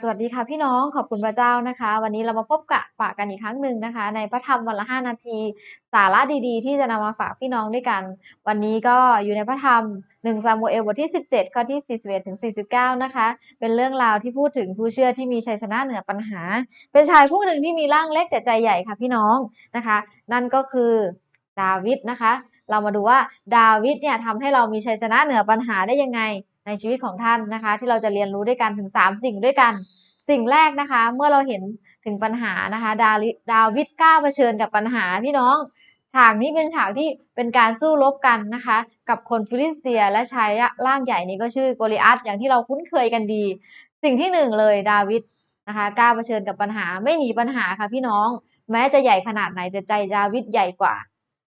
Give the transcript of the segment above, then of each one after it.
สวัสดีค่ะพี่น้องขอบคุณพระเจ้านะคะ วันนี้เรามาพบกะปะกันอีกครั้งหนึ่งนะคะ ในพระธรรมวันละ5นาที สาระดีๆ ที่จะนำมาฝากพี่น้องด้วยกัน วันนี้ก็อยู่ในพระธรรม1ซามูเอลบทที่ 17 ข้อที่ 41ถึง49 นะคะ เป็นเรื่องราวที่พูดถึงผู้เชื่อที่มีชัยชนะเหนือปัญหา เป็นชายผู้หนึ่งที่มีร่างเล็กแต่ใจใหญ่ค่ะพี่น้องนะคะ นั่นก็คือดาวิดนะคะ เรามาดูว่าดาวิดเนี่ยทำให้เรามีชัยชนะเหนือปัญหาได้ยังไง ในชีวิตของท่านนะคะ ที่เราจะเรียนรู้ด้วยกันถึง 3 สิ่งด้วยกัน สิ่งแรกนะคะ เมื่อเราเห็นถึงปัญหานะคะ ดาลิดาวิดกล้าเผชิญกับปัญหาพี่น้อง ฉากนี้เป็นฉากที่เป็นการสู้รบกันนะคะ กับคนฟิลิสเตียและชายร่างใหญ่นี้ก็ชื่อโกลิอัตอย่างที่เราคุ้นเคยกันดี สิ่งที่หนึ่งเลยดาวิดนะคะกล้าเผชิญกับปัญหาไม่หนีปัญหาค่ะพี่น้อง แม้จะใหญ่ขนาดไหนแต่ใจดาวิดใหญ่กว่า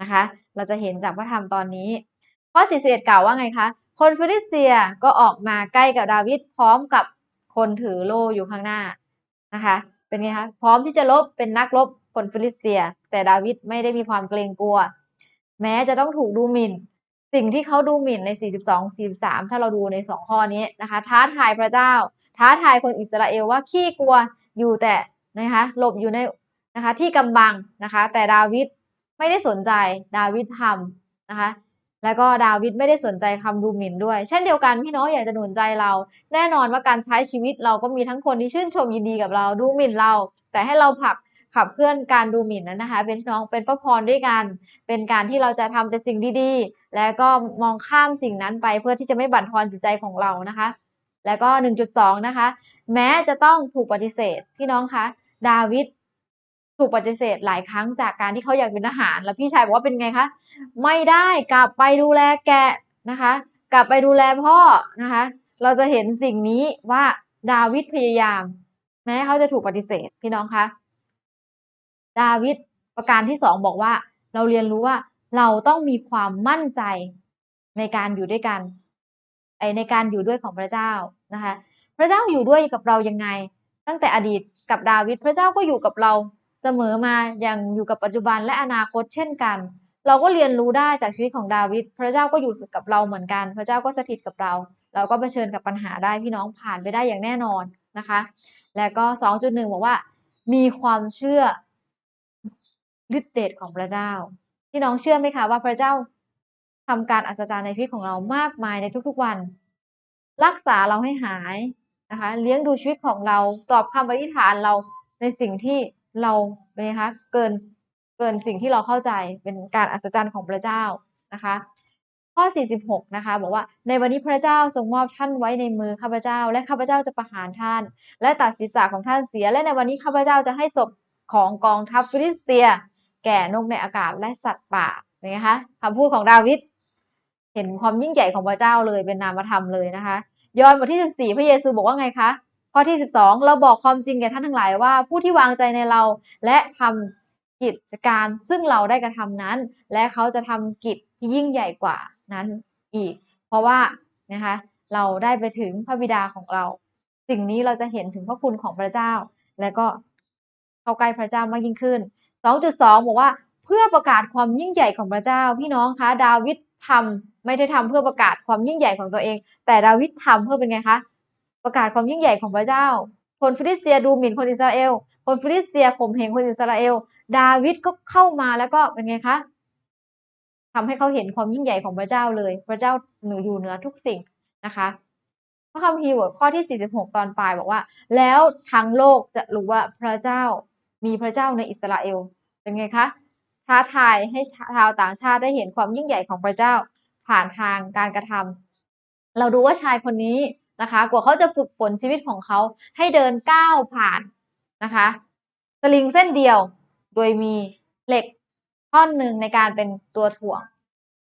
นะคะ เราจะเห็นจากพระธรรมตอนนี้ข้อ41กล่าวว่าไงคะ คนฟิลิสเตียก็ออกมาใกล้กับดาวิดพร้อมกับคนถือโล่อยู่ข้างหน้านะคะ เป็นไงคะพร้อมที่จะลบเป็นนักรบคนฟิลิสเตีย แต่ดาวิดไม่ได้มีความเกรงกลัว แม้จะต้องถูกดูหมิ่น สิ่งที่เขาดูหมิ่นใน 42 43 ถ้าเราดูใน 2 ข้อนี้นะคะ ท้าทายพระเจ้า ท้าทายคนอิสราเอลว่าขี้กลัวอยู่แต่นะคะหลบอยู่ในนะคะที่กำบังนะคะ แต่ดาวิดไม่ได้สนใจดาวิดทำนะคะ แล้วก็ดาวิดไม่ได้สนใจคำดูหมิ่นด้วย เช่นเดียวกันพี่น้องอยากจะหนุนใจเรา แน่นอนว่าการใช้ชีวิตเราก็มีทั้งคนที่ชื่นชมยินดีกับเราดูหมิ่นเรา แต่ให้เราผักขับเคลื่อนการดูหมิ่นนั้นนะคะ เป็นน้องเป็นพระพรด้วยกัน เป็นการที่เราจะทำแต่สิ่งดีๆ แล้วก็มองข้ามสิ่งนั้นไปเพื่อที่จะไม่บั่นทอนจิตใจของเรานะคะ แล้วก็ 1.2 นะคะ แม้จะต้องถูกปฏิเสธพี่น้องคะดาวิด ถูกปฏิเสธหลายครั้งจากการที่เขาอยากเป็นทหาร แล้วพี่ชายบอกว่าเป็นไงคะ ไม่ได้กลับไปดูแลแกะนะคะ กลับไปดูแลพ่อนะคะ เราจะเห็นสิ่งนี้ว่าดาวิดพยายาม แม้เขาจะถูกปฏิเสธพี่น้องคะดาวิดประการที่สองบอกว่า เราเรียนรู้ว่าเราต้องมีความมั่นใจในการอยู่ด้วยกันไอในการอยู่ด้วยของพระเจ้านะคะ พระเจ้าอยู่ด้วยกับเรายังไง ตั้งแต่อดีตกับดาวิดพระเจ้าก็อยู่กับเรา เสมอมาอย่างอยู่กับปัจจุบันและอนาคตเช่นกัน เราก็เรียนรู้ได้จากชีวิตของดาวิดพระเจ้าก็อยู่กับเราเหมือนกัน พระเจ้าก็สถิตกับเรา เราก็เผชิญกับปัญหาได้พี่น้องผ่านไปได้อย่างแน่นอนนะคะ แล้วก็ 2.1 บอกว่า มีความเชื่อฤทธิเดชของพระเจ้าพี่น้องเชื่อไหมคะว่าพระเจ้าทำการอัศจรรย์ในชีวิตของเรามากมายในทุกๆวัน รักษาเราให้หายนะคะ เลี้ยงดูชีวิตของเราตอบคำอธิษฐานเราในสิ่งที่ เราเป็นคะเกินเกินสิ่งที่เราเข้าใจเป็นการอัศจรรย์ของพระเจ้านะคะ ข้อ 46 นะคะ บอกว่าในวันนี้พระเจ้าทรงมอบท่านไว้ในมือข้าพเจ้า และข้าพเจ้าจะประหารท่าน และตัดศีรษะของท่านเสีย และในวันนี้ข้าพเจ้าจะให้ศพของกองทัพฟิลิสเตีย แก่นกในอากาศและสัตว์ป่าเนไงคะคำพูดของดาวิดเห็นความยิ่งใหญ่ของพระเจ้าเลยเป็นนามธรรมเลยนะคะ ยอห์นบทที่ 14 พระเยซูบอกว่าไงคะ ข้อที่ 12 เราบอกความจริงแก่ท่านทั้งหลายว่าผู้ที่วางใจในเราและทำกิจการซึ่งเราได้กระทำนั้น และเขาจะทำกิจที่ยิ่งใหญ่กว่านั้นอีก เพราะว่านะคะเราได้ไปถึงพระบิดาของเรา สิ่งนี้เราจะเห็นถึงพระคุณของพระเจ้า และก็เข้าใกล้พระเจ้ามากยิ่งขึ้น 2.2 บอกว่าเพื่อประกาศความยิ่งใหญ่ของพระเจ้า พี่น้องคะดาวิดทำไม่ได้ทำเพื่อประกาศความยิ่งใหญ่ของตัวเอง แต่ดาวิดทำเพื่อเป็นไงคะ ประกาศความยิ่งใหญ่ของพระเจ้า คนฟิลิสเตียดูหมิ่นคนอิสราเอล คนฟิลิสเตียข่มเหงคนอิสราเอล ดาวิดก็เข้ามาแล้วก็เป็นไงคะทำให้เขาเห็นความยิ่งใหญ่ของพระเจ้าเลย พระเจ้าหนูอยู่เหนือทุกสิ่งนะคะพระคัมภีร์บทข้อที่ 46 ตอนปลายบอกว่า แล้วทั้งโลกจะรู้ว่าพระเจ้ามีพระเจ้าในอิสราเอล เป็นไงคะท้าทายให้ชาวต่างชาติได้เห็นความยิ่งใหญ่ของพระเจ้า ผ่านทางการกระทำเราดูว่าชายคนนี้ นะคะ กว่าเขาจะฝึกฝนชีวิตของเขาให้เดินก้าวผ่านนะคะสลิงเส้นเดียวโดยมีเหล็กท่อนหนึ่งในการเป็นตัวถ่วง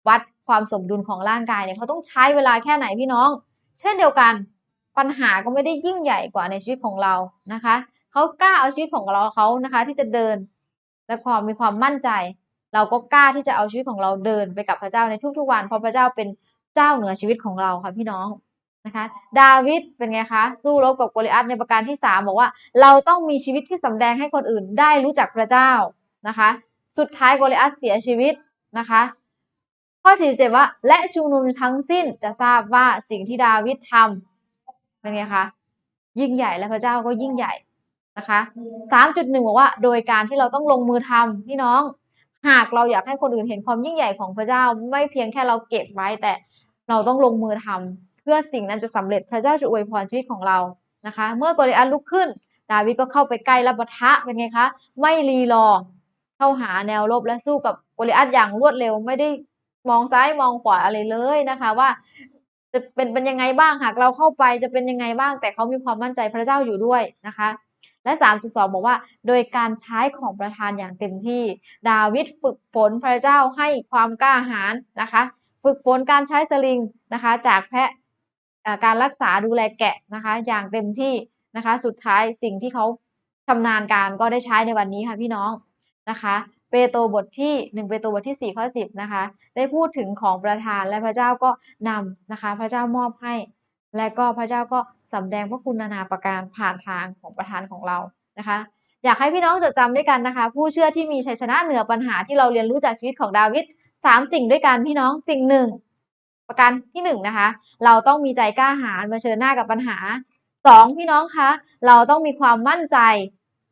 วัดความสมดุลของร่างกายเนี่ยเขาต้องใช้เวลาแค่ไหนพี่น้อง เช่นเดียวกันปัญหาก็ไม่ได้ยิ่งใหญ่กว่าในชีวิตของเรานะคะเขากล้าเอาชีวิตของเราเขานะคะ ที่จะเดินและความมีความมั่นใจ เราก็กล้าที่จะเอาชีวิตของเราเดินไปกับพระเจ้าในทุกๆวัน เพราะพระเจ้าเป็นเจ้าเหนือชีวิตของเราค่ะพี่น้อง นะคะ ดาวิดเป็นไงคะ สู้รบกับโกลิอัตในประการที่สามบอกว่า เราต้องมีชีวิตที่สำแดงให้คนอื่นได้รู้จักพระเจ้านะคะ สุดท้ายโกลิอัตเสียชีวิตนะคะ ข้อ 47 ว่า และชุมนุมทั้งสิ้นจะทราบว่าสิ่งที่ดาวิดทำเป็นไงคะยิ่งใหญ่และพระเจ้าก็ยิ่งใหญ่นะคะ3.1บอกว่า โดยการที่เราต้องลงมือทำพี่น้อง หากเราอยากให้คนอื่นเห็นความยิ่งใหญ่ของพระเจ้า ไม่เพียงแค่เราเก็บไว้แต่เราต้องลงมือทำเพื่อสิ่งนั้นจะสำเร็จพระเจ้าจะอวยพรชีวิตของเรานะคะ เมื่อโกลิอัตลุกขึ้น ดาวิดก็เข้าไปใกล้และปะทะเป็นไงคะไม่รีรอ เข้าหาแนวรบและสู้กับโกลิอัตอย่างรวดเร็วไม่ได้มองซ้ายมองขวาอะไรเลยนะคะว่าจะเป็นเป็นยังไงบ้างหากเราเข้าไปจะเป็นยังไงบ้าง แต่เขามีความมั่นใจพระเจ้าอยู่ด้วยนะคะ และ 3.2 บอกว่า โดยการใช้ของประธานอย่างเต็มที่ ดาวิดฝึกฝนพระเจ้าให้ความกล้าหาญนะคะ ฝึกฝนการใช้สลิงนะคะ จากแพะ การรักษาดูแลแกะนะคะ อย่างเต็มที่นะคะ สุดท้ายสิ่งที่เขาชำนาญการก็ได้ใช้ในวันนี้ค่ะพี่น้องนะคะเปโตรบทที่ 1 เปโตรบทที่4ข้อ10นะคะได้พูดถึงของประทานและพระเจ้าก็นำนะคะ พระเจ้ามอบให้ และก็พระเจ้าก็สำแดงพระคุณนานาประการผ่านทางของประธานของเรานะคะ อยากให้พี่น้องจดจำด้วยกันนะคะ ผู้เชื่อที่มีชัยชนะเหนือปัญหาที่เราเรียนรู้จากชีวิตของดาวิดสามสิ่งด้วยกันพี่น้องสิ่งหนึ่ง ประการที่หนึ่งนะคะ เราต้องมีใจกล้าหาญเผชิญหน้ากับปัญหาสองพี่น้องคะ เราต้องมีความมั่นใจ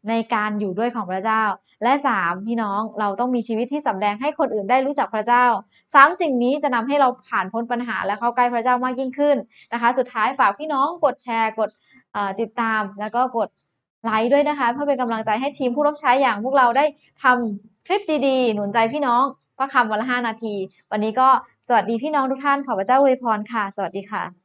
ในการอยู่ด้วยของพระเจ้า และสามพี่น้องเราต้องมีชีวิตที่สำแดงให้คนอื่นได้รู้จักพระเจ้าสามสิ่งนี้จะนำให้เราผ่านพ้นปัญหาและเข้าใกล้พระเจ้ามากยิ่งขึ้นนะคะ สุดท้ายฝากพี่น้องกดแชร์กดติดตามแล้วก็กดไลค์ด้วยนะคะ เพื่อเป็นกำลังใจให้ทีมผู้รับใช้อย่างพวกเราได้ทำคลิปดีๆ หนุนใจพี่น้อง พระคำวันละ 5 นาที วันนี้ก็สวัสดีพี่น้องทุกท่านขอพระเจ้าอวยพรค่ะ สวัสดีค่ะ